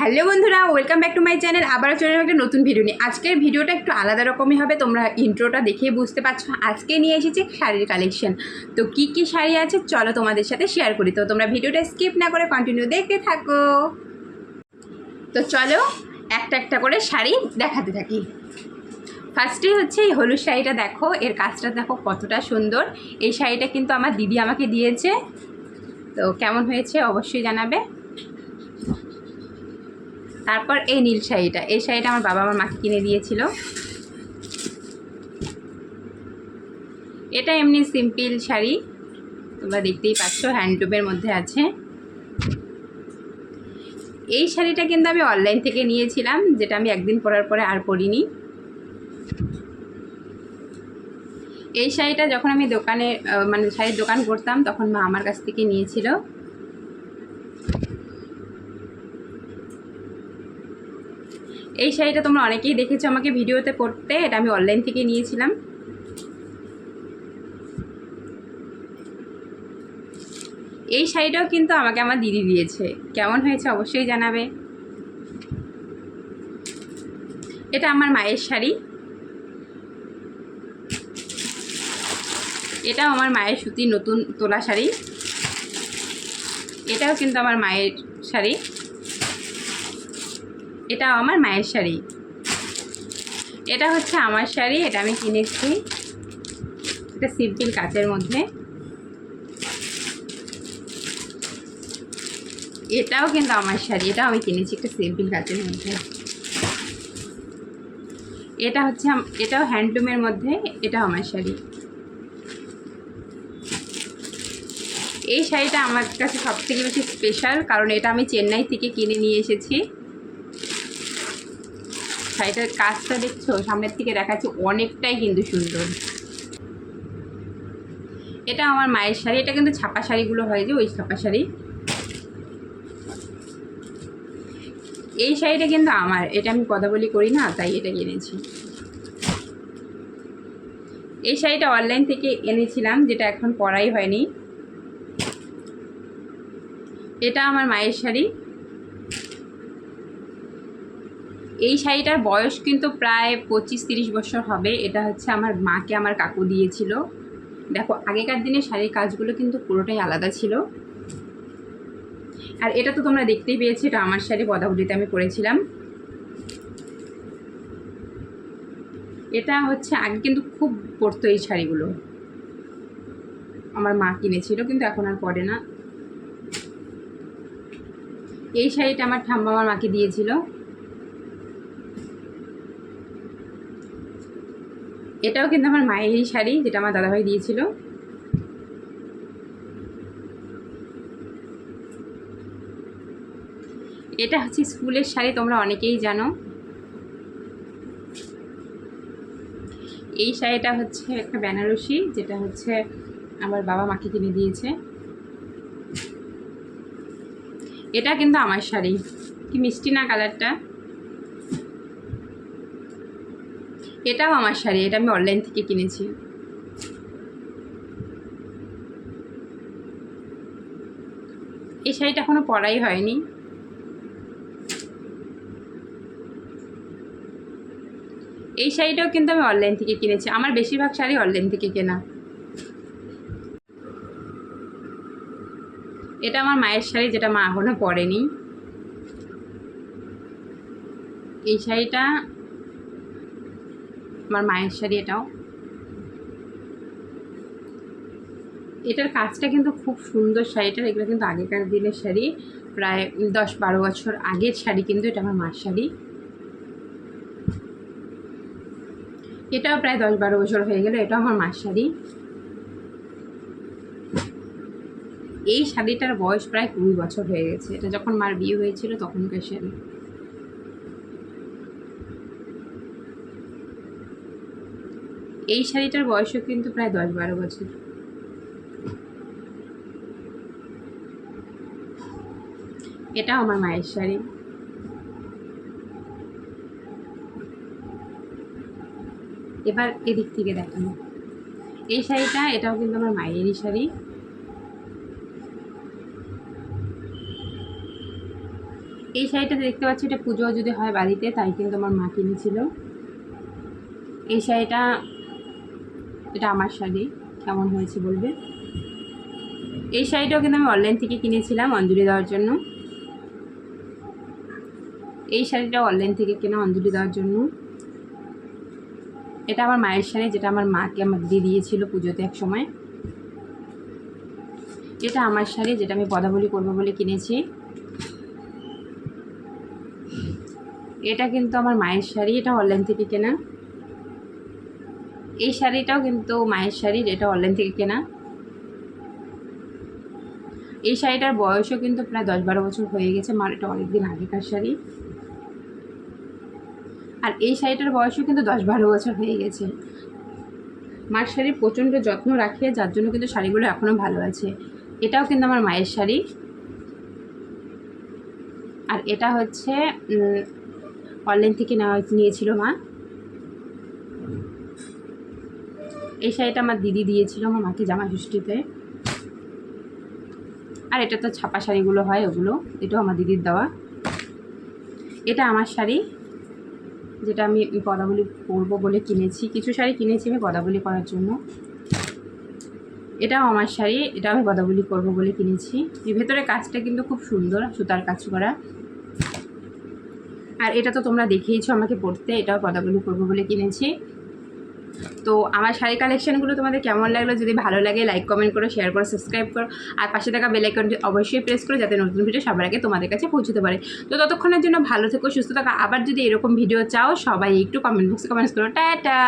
Hello বন্ধুরা, welcome back to my channel. আবারও চলে একটা নতুন ভিডিও নিয়ে। আজকের ভিডিওটা একটু আলাদা রকমই হবে, তোমরা ইন্ট্রোটা দেখেই বুঝতে পারছ। আজকে নিয়ে এসেছি শাড়ির কালেকশন তো কি কি শাড়ি আছে, চলো তোমাদের সাথে শেয়ার করি। তো তোমরা ভিডিওটা স্কিপ না করে কন্টিনিউ দেখতে থাকো। তো চলো, একটা একটা করে শাড়ি দেখাতে থাকি। ফার্স্টে হচ্ছে এই হলুদ শাড়িটা দেখো, এর কাজটা দেখো কতটা সুন্দর। এই শাড়িটা কিন্তু আমার দিদি আমাকে দিয়েছে। তো কেমন হয়েছে অবশ্যই জানাবে। তারপর এই নীল শাড়িটা। এই শাড়িটা আমার বাবা আমার মাকে কিনে দিয়েছিল। এটা এমনি সিম্পল শাড়ি। তোমরা দেখতেই পাচ্ছ, হ্যান্ডলুমের মধ্যে আছে। এই শাড়িটা কিন্তু আমি অনলাইন থেকে নিয়েছিলাম, যেটা আমি একদিন পরার পরে আর পরিনি। এই শাড়িটা যখন আমি দোকানে মানে শাড়ির দোকান করতাম, তখন মা আমার কাছ থেকে নিয়েছিল। এই শাড়িটা তোমরা অনেকেই দেখেছ আমাকে ভিডিওতে পড়তে, এটা আমি অনলাইন থেকে নিয়েছিলাম। এই শাড়িটাও কিন্তু আমাকে আমার দিদি দিয়েছে। কেমন হয়েছে অবশ্যই জানাবে। এটা আমার মায়ের শাড়ি। এটাও আমার মায়ের সুতির নতুন তোলা শাড়ি। এটাও কিন্তু আমার মায়ের শাড়ি। এটা আমার মায়ের শাড়ি। এটা হচ্ছে আমার শাড়ি, এটা আমি কিনেছি। এটা সিম্পল কাচের মধ্যে। এটাও কিন্তু আমার শাড়ি, এটাও আমি কিনেছি একটা সিম্পল কাচের মধ্যে। এটা হচ্ছে এটাও হ্যান্ডলুমের মধ্যে এটা আমার শাড়ি। এই শাড়িটা আমার কাছে সব থেকে বেশি স্পেশাল কারণ এটা আমি চেন্নাই থেকে কিনে নিয়ে এসেছি। শাড়িটার কাজটা দেখছ? সামনের থেকে দেখাচ্ছে অনেকটাই কিন্তু সুন্দর। এটা আমার মায়ের শাড়ি। এটা কিন্তু ছাপা শাড়িগুলো হয় যে, ওই ছাপা শাড়ি। এই শাড়িটা কিন্তু আমার। এটা আমি কথা বলি করি না, তাই এটা কিনেছি এই শাড়িটা অনলাইন থেকে এনেছিলাম, যেটা এখন পরাই হয়নি। এটা আমার মায়ের শাড়ি। এই শাড়িটার বয়স কিন্তু প্রায় পঁচিশ তিরিশ বছর হবে। এটা হচ্ছে আমার মাকে আমার কাকু দিয়েছিল। দেখো, আগেকার দিনে শাড়ির কাজগুলো কিন্তু পুরোটাই আলাদা ছিল। আর এটা তো তোমরা দেখতেই পেয়েছি, এটা আমার শাড়ি, পদাবলিতে আমি পরেছিলাম। এটা হচ্ছে, আগে কিন্তু খুব পরতো এই শাড়িগুলো। আমার মা কিনেছিল, কিন্তু এখন আর পরে না। এই শাড়িটা আমার ঠাম্মা আমার মাকে দিয়েছিল। এটাও কিন্তু আমার মায়েরই শাড়ি, যেটা আমার দাদাভাই দিয়েছিল। এটা হচ্ছে স্কুলের শাড়ি, তোমরা অনেকেই জানো। এই শাড়িটা হচ্ছে একটা বেনারসি, যেটা হচ্ছে আমার বাবা মাকে কিনে দিয়েছে। এটা কিন্তু আমার শাড়ি। কি মিষ্টি না কালারটা। এটাও আমার শাড়ি, এটা আমি অনলাইন থেকে কিনেছি। এই শাড়িটা এখনও পরাই হয়নি। এই শাড়িটাও কিন্তু আমি অনলাইন থেকে কিনেছি। আমার বেশিরভাগ শাড়ি অনলাইন থেকে কেনা। এটা আমার মায়ের শাড়ি, যেটা মা এখনও পরেনি। এই শাড়িটা আমার মায়ের শাড়ি এটাও। এটার কাজটা কিন্তু খুব সুন্দর শাড়িটার এগুলো কিন্তু আগেকার দিনের শাড়ি, প্রায় দশ বারো বছর আগের শাড়ি কিন্তু এটা আমার মার শাড়ি। এটাও প্রায় দশ বারো বছর হয়ে গেল, এটাও আমার মার শাড়ি। এই শাড়িটার বয়স প্রায় কুড়ি বছর হয়ে গেছে, এটা যখন মার বিয়ে হয়েছিল তখনকার শাড়ি। এই শাড়িটার বয়সও কিন্তু প্রায় দশ বারো বছর। এটাও আমার মায়ের শাড়ি। এবার এদিক থেকে দেখানো। এই শাড়িটা, এটাও কিন্তু আমার মায়েরই শাড়ি। এই শাড়িটা দেখতে পাচ্ছি, এটা পুজো যদি হয় বাড়িতে, তাই কিন্তু আমার মা কিনেছিল। এই শাড়িটা এটা আমার শাড়ি। কেমন হয়েছে বলবে? এই শাড়িটাও কিন্তু আমি অনলাইন থেকে কিনেছিলাম অঞ্জলি দেওয়ার জন্য। এই শাড়িটা অনলাইন থেকে কেনা অঞ্জলি দেওয়ার জন্য। এটা আমার মায়ের শাড়ি, যেটা আমার মাকে আমার দিয়ে দিয়েছিল পুজোতে এক সময়। এটা আমার শাড়ি, যেটা আমি পদাবলি করব বলে কিনেছি। এটা কিন্তু আমার মায়ের শাড়ি, এটা অনলাইন থেকে কেনা। এই শাড়িটাও কিন্তু মায়ের শাড়ি এটা অনলাইন থেকে কেনা। এই শাড়িটার বয়সও কিন্তু প্রায় দশ বারো বছর হয়ে গেছে, মার এটা অনেকদিন আগেকার শাড়ি। আর এই শাড়িটার বয়সও কিন্তু দশ বারো বছর হয়ে গেছে। মার শাড়ির প্রচণ্ড যত্ন রাখে, যার জন্য কিন্তু শাড়িগুলো এখনও ভালো আছে। এটাও কিন্তু আমার মায়ের শাড়ি। আর এটা হচ্ছে অনলাইন থেকে নেওয়া, নিয়েছিল মা। এই শাড়িটা আমার দিদি দিয়েছিল আমার মাকে জামা ষষ্ঠীতে আর এটা তো ছাপা শাড়িগুলো হয় ওগুলো, এটাও আমার দিদির দেওয়া। এটা আমার শাড়ি, যেটা আমি পদাবলি পরবো বলে কিনেছি। কিছু শাড়ি কিনেছি আমি পদাবলি করার জন্য। এটাও আমার শাড়ি এটা আমি পদাবলি করব বলে কিনেছি। এর ভেতরে কাজটা কিন্তু খুব সুন্দর, সুতার কাজ করা। আর এটা তো তোমরা দেখিয়েছো আমাকে পড়তে এটাও পদাবলি করব বলে কিনেছি। তো আমার শাড়ি কালেকশানগুলো তোমাদের কেমন লাগল? যদি ভালো লাগে লাইক কমেন্ট করো শেয়ার করো সাবস্ক্রাইব করো। আর পাশে থাকা বেল আইকনটি অবশ্যই প্রেস করো যাতে নতুন ভিডিও সবার আগে তোমাদের কাছে পৌঁছতে পারে। তো ততক্ষণের জন্য ভালো থেকো, সুস্থ থাকা। আবার যদি এরকম ভিডিও চাও, সবাই একটু কমেন্ট বক্সে কমেন্টস করো। টাটা!